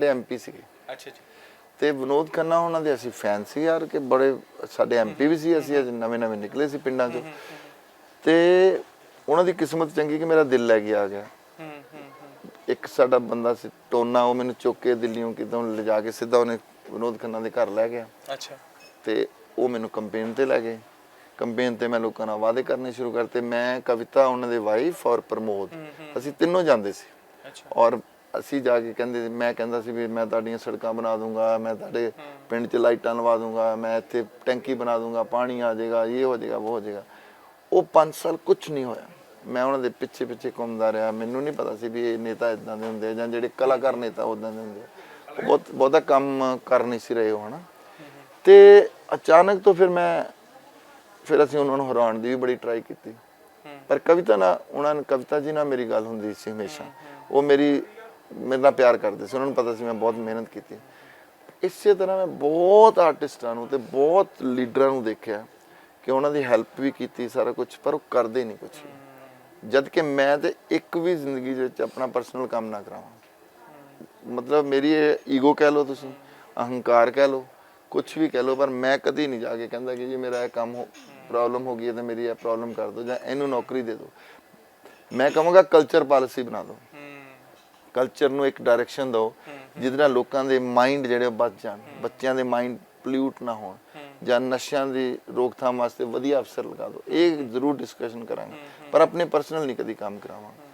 ਸਾਡੇ ਐਮਪੀ ਸੀਗੇ। ਅੱਛਾ ਜੀ ਤੇ ਵਿਨੋਦ ਖੰਨਾ ਉਹਨਾਂ ਦੇ ਅਸੀਂ ਫੈਨ ਸੀ ਯਾਰ ਕਿ ਬੜੇ ਸਾਡੇ ਐਮਪੀ ਵੀ ਸੀ ਅਸੀਂ ਅਜੇ ਨਵੇਂ ਨਵੇਂ ਨਿਕਲੇ ਸੀ ਪਿੰਡਾਂ ਚੋਂ। ਤੇ ਉਹਨਾਂ ਦੀ ਕਿਸਮਤ ਚੰਗੀ ਕਿ ਮੇਰਾ ਦਿਲ ਲੈ ਕੇ ਆ ਗਿਆ। ਇੱਕ ਸਾਡਾ ਬੰਦਾ ਸੀ ਟੋਨਾ ਉਹ ਮੈਨੂੰ ਚੁੱਕ ਕੇ ਦਿੱਲੀੋਂ ਕਿਤੋਂ ਲਿਜਾ ਕੇ ਸਿੱਧਾ ਉਹਨੇ ਵਿਨੋਦ ਖੰਨਾ ਦੇ ਘਰ ਲੈ ਗਿਆ। ਅੱਛਾ। ਤੇ ਉਹ ਮੈਨੂੰ ਕੰਪੇਨ ਤੇ ਲੈ ਗਏ। ਕੰਪੇਨ ਤੇ ਮੈਂ ਲੋਕਾਂ ਨਾਲ ਵਾਅਦੇ ਕਰਨੇ ਸ਼ੁਰੂ ਕਰਤੇ। ਮੈਂ ਕਵਿਤਾ ਉਹਨਾਂ ਦੇ ਵਾਈਫ ਔਰ ਪ੍ਰਮੋਦ ਅਸੀਂ ਤਿੰਨੋਂ ਜਾਂਦੇ ਸੀ। ਅੱਛਾ। ਔਰ ਅਸੀਂ ਜਾ ਕੇ ਕਹਿੰਦੇ, ਮੈਂ ਕਹਿੰਦਾ ਸੀ ਵੀ ਮੈਂ ਤੁਹਾਡੀਆਂ ਸੜਕਾਂ ਬਣਾ ਦੂੰਗਾ, ਮੈਂ ਤੁਹਾਡੇ ਪਿੰਡ 'ਚ ਲਾਈਟਾਂ ਲਵਾ ਦੂੰਗਾ, ਮੈਂ ਇੱਥੇ ਟੈਂਕੀ ਬਣਾ ਦੂੰਗਾ, ਪਾਣੀ ਆ ਜਾਏਗਾ, ਇਹ ਹੋ ਜਾਏਗਾ, ਉਹ ਹੋ ਜਾਏਗਾ। ਉਹ 5 ਸਾਲ ਕੁਝ ਨਹੀਂ ਹੋਇਆ। ਮੈਂ ਉਹਨਾਂ ਦੇ ਪਿੱਛੇ ਪਿੱਛੇ ਘੁੰਮਦਾ ਰਿਹਾ। ਮੈਨੂੰ ਨਹੀਂ ਪਤਾ ਸੀ ਵੀ ਇਹ ਨੇਤਾ ਇਦਾਂ ਦੇ ਹੁੰਦੇ ਆ ਜਾਂ ਜਿਹੜੇ ਕਲਾਕਾਰ ਨੇਤਾ ਉਦਾਂ ਦੇ ਹੁੰਦੇ ਆ। ਬਹੁਤ, ਬਹੁਤਾ ਕੰਮ ਕਰ ਨਹੀਂ ਸੀ ਰਹੇ ਉਹ, ਹਨਾ। ਤੇ ਅਚਾਨਕ ਤੋਂ ਫਿਰ ਮੈਂ, ਫਿਰ ਅਸੀਂ ਉਹਨਾਂ ਨੂੰ ਹਰਾਉਣ ਦੀ ਵੀ ਬੜੀ ਟਰਾਈ ਕੀਤੀ। ਪਰ ਕਵਿਤਾ ਨਾਲ ਉਹਨਾਂ ਨੇ ਕਵਿਤਾ ਜੀ ਨਾਲ ਮੇਰੀ ਗੱਲ ਹੁੰਦੀ ਸੀ ਹਮੇਸ਼ਾ। ਉਹ ਮੇਰੀ ਮੇਰੇ ਨਾਲ ਪਿਆਰ ਕਰਦੇ ਸੀ, ਉਹਨਾਂ ਨੂੰ ਪਤਾ ਸੀ ਮੈਂ ਬਹੁਤ ਮਿਹਨਤ ਕੀਤੀ। ਇਸੇ ਤਰ੍ਹਾਂ ਮੈਂ ਬਹੁਤ ਆਰਟਿਸਟਾਂ ਨੂੰ ਤੇ ਬਹੁਤ ਲੀਡਰਾਂ ਨੂੰ ਦੇਖਿਆ ਕਿ ਉਹਨਾਂ ਦੀ ਹੈਲਪ ਵੀ ਕੀਤੀ ਸਾਰਾ ਕੁਝ ਪਰ ਉਹ ਕਰਦੇ ਨਹੀਂ ਕੁਝ ਜਦ ਕਿ ਮੈਂ ਤੇ ਇੱਕ ਵੀ ਜ਼ਿੰਦਗੀ ਦੇ ਵਿੱਚ ਆਪਣਾ ਪਰਸਨਲ ਕੰਮ ਨਾ ਕਰਾਵਾਂ। ਮਤਲਬ ਮੇਰੀ ਈਗੋ ਕਹਿ ਲਓ ਤੁਸੀਂ, ਅਹੰਕਾਰ ਕਹਿ ਲਓ ਕੁਝ ਵੀ ਕਹਿ ਲਓ, ਪਰ ਮੈਂ ਕਦੀ ਨਹੀਂ ਜਾ ਕੇ ਕਹਿੰਦਾ ਕਿ ਜੀ ਮੇਰਾ ਇਹ ਕੰਮ ਹੋ ਪ੍ਰੋਬਲਮ ਹੋ ਗਈ ਹੈ ਤੇ ਮੇਰੀ ਇਹ ਪ੍ਰੋਬਲਮ ਕਰ ਦਿਓ ਜਾਂ ਇਹਨੂੰ ਨੌਕਰੀ ਦੇ ਦਿਓ। ਮੈਂ ਕਹਾਂਗਾ ਕਲਚਰ ਪਾਲਿਸੀ ਬਣਾ ਦਿਓ। ਕਲਚਰ ਨੂੰ ਇੱਕ ਡਾਇਰੈਕਸ਼ਨ ਦਿਓ ਜਿਹਦੇ ਨਾਲ ਲੋਕਾਂ ਦੇ ਮਾਈਂਡ ਜਿਹੜੇ ਬਚ ਜਾਣ। ਬੱਚਿਆਂ ਦੇ ਮਾਈਂਡ ਪੋਲਿਊਟ ਨਾ ਹੋਣ ਜਾਂ ਨਸ਼ਿਆਂ ਦੀ ਰੋਕਥਾਮ ਵਾਸਤੇ ਵਧੀਆ ਅਫਸਰ ਲਗਾ ਦਿਓ। ਇਹ ਜ਼ਰੂਰ ਡਿਸਕਸ਼ਨ ਕਰਾਂਗੇ। ਪਰ ਆਪਣੇ ਪਰਸਨਲ ਨਹੀਂ ਕਦੀ ਕੰਮ ਕਰਾਵਾਂਗਾ।